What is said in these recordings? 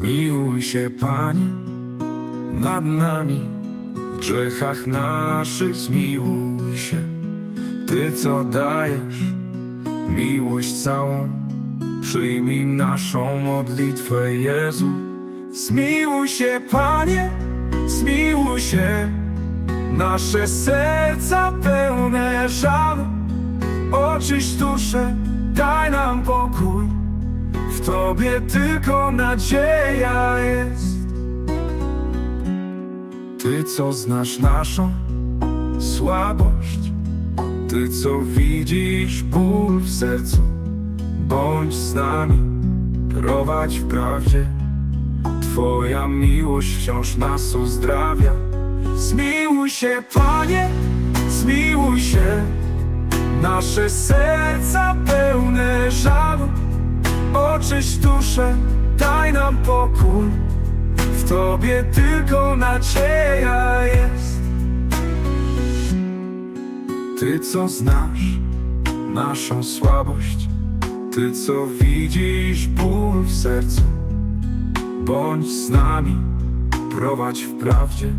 Zmiłuj się, Panie, nad nami, w grzechach naszych zmiłuj się. Ty, co dajesz miłość całą, przyjmij naszą modlitwę, Jezu. Zmiłuj się, Panie, zmiłuj się, nasze serca pełne żalu. Oczyść duszę, daj nam pokój. W Tobie tylko nadzieja jest. Ty, co znasz naszą słabość, Ty, co widzisz ból w sercu, bądź z nami, prowadź w prawdzie. Twoja miłość wciąż nas uzdrawia. Zmiłuj się, Panie, zmiłuj się, nasze serca pełne żalu. Oczyść duszę, daj nam pokój. W Tobie tylko nadzieja jest. Ty, co znasz naszą słabość, Ty, co widzisz ból w sercu, bądź z nami, prowadź w prawdzie.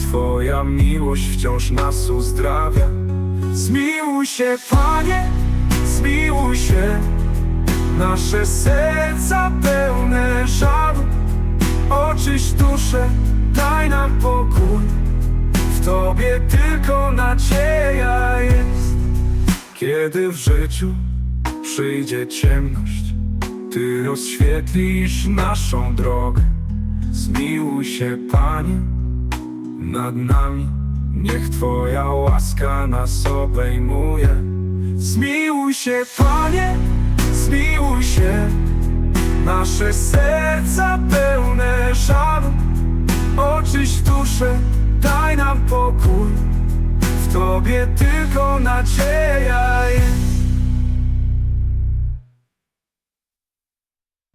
Twoja miłość wciąż nas uzdrawia. Zmiłuj się, Panie, zmiłuj się, nasze serca pełne żalu. Oczyść duszę, daj nam pokój. W Tobie tylko nadzieja jest. Kiedy w życiu przyjdzie ciemność, Ty rozświetlisz naszą drogę. Zmiłuj się, Panie, nad nami. Niech Twoja łaska nas obejmuje. Zmiłuj się, Panie. Nasze serca pełne żalu Oczyść duszę, daj nam pokój. W Tobie tylko nadzieja jest.